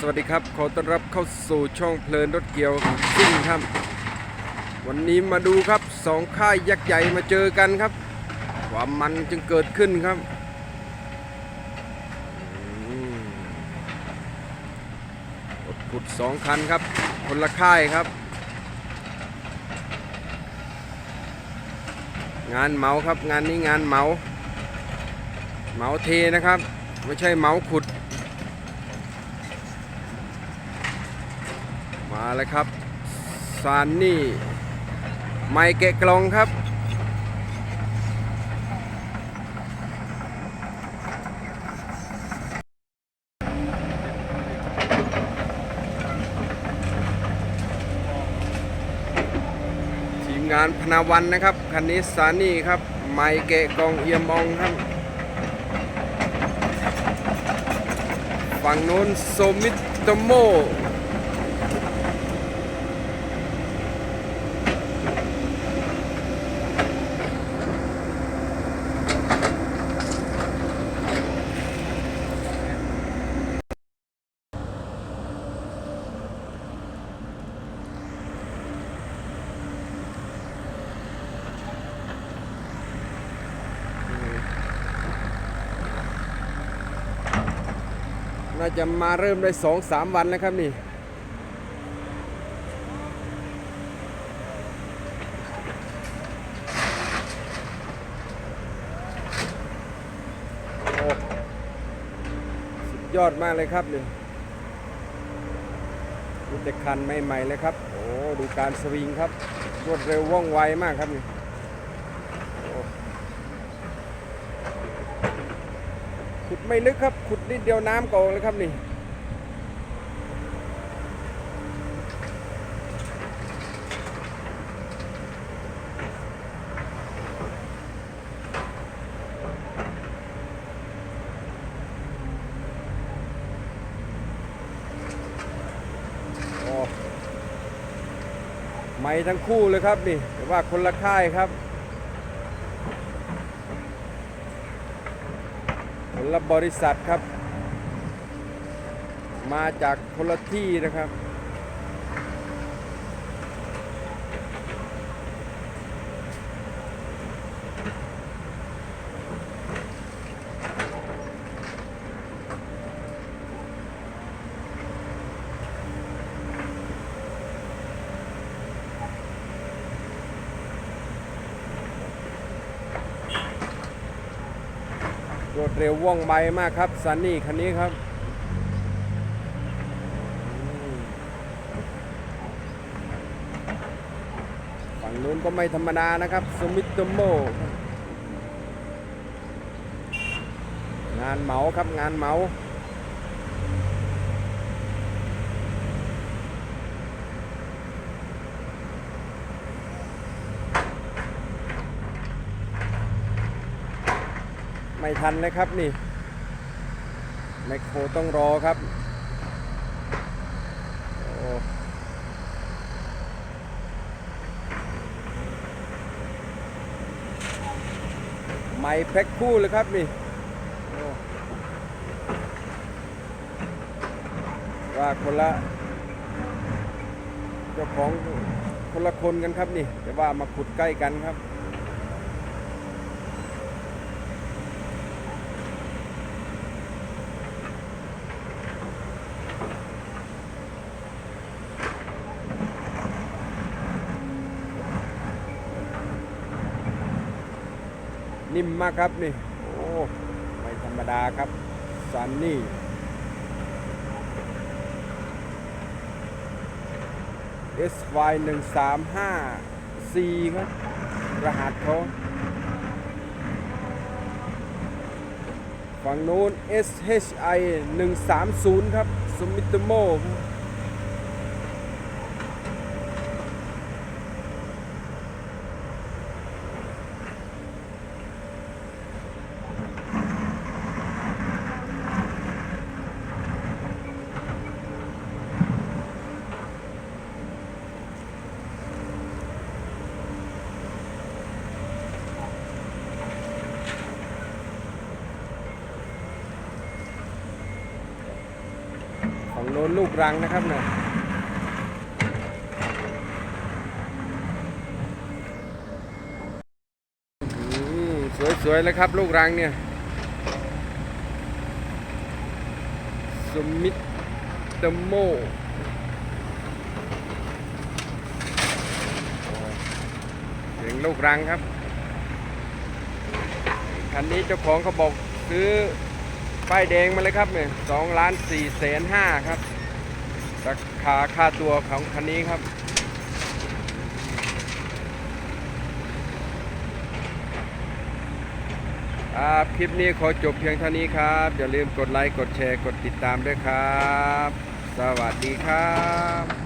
สวัสดีครับ ขอต้อนรับเข้าสู่ช่องเพลินรถเกียวซิ่งครับ วันนี้มาดูครับสองค่ายยักษ์ใหญ่มาเจอกันครับ ความมันจึงเกิดขึ้นครับ รถขุดสองคันครับ คนละค่ายครับ งานเหมาครับ งานนี้งานเหมาเหมาเทนะครับ ไม่ใช่เหมาขุด มาเลยครับซานนี่ไมค์แกะกลองครับทีมงานพนาวันนะครับ คันนี้ซานี่ครับ ไมค์แกะกลองเอียมองครับ ฝั่งโน้นโซมิโตโม น่าจะมาเริ่มได้สองสามวันแล้วครับนี่สุดยอดมากเลยครับนี่มีแต่คันใหม่ๆเลยครับ โอ้ ดูการสวิงครับ รวดเร็วว่องไวมากครับนี่โอ้ขุด ไม่ลึกครับ ขุดนิดเดียวน้ำกออกเลยครับนี่โอ้ไม่ทั้งคู่เลยครับนี่แต่ว่าคนละค่ายครับ คนละบริษัทครับ มาจากคนละที่นะครับ รวดเร็วว่องไวมากครับซันนี่คันนี้ครับฝั่งนู้นก็ไม่ธรรมดานะครับสมิตโมงานเหมาครับงานเหมา ไม่ทันเลยครับนี่แมคโครต้องรอครับโอ้ไม่แพ็คคู่เลยครับนี่ว่าคนละเจ้าของคนละคนกันครับนี่ แต่ว่ามาขุดใกล้กันครับ นิ่มมากครับนี่ โอ้ไม่ธรรมดาครับซันนี่ SY 1 3 5 C ครับรหัสเขาฝั่งโน้น SHI 1 3 0 ครับสมิตโมครับ โน้นลูกรังนะครับนะอืมสวยๆเลยครับ ลูกรังเนี่ย สมิตเตโมเสียงลูกรังครับ คันนี้เจ้าของเขาบอกซื้อ ป้ายแดงมาเลยครับเนี่ยสองล้านสี่แสนห้าครับ ราคาค่าตัวของคันนี้ครับ ครับ คลิปนี้ขอจบเพียงเท่านี้ครับ อย่าลืมกดไลค์ กดแชร์ กดติดตามด้วยครับ สวัสดีครับ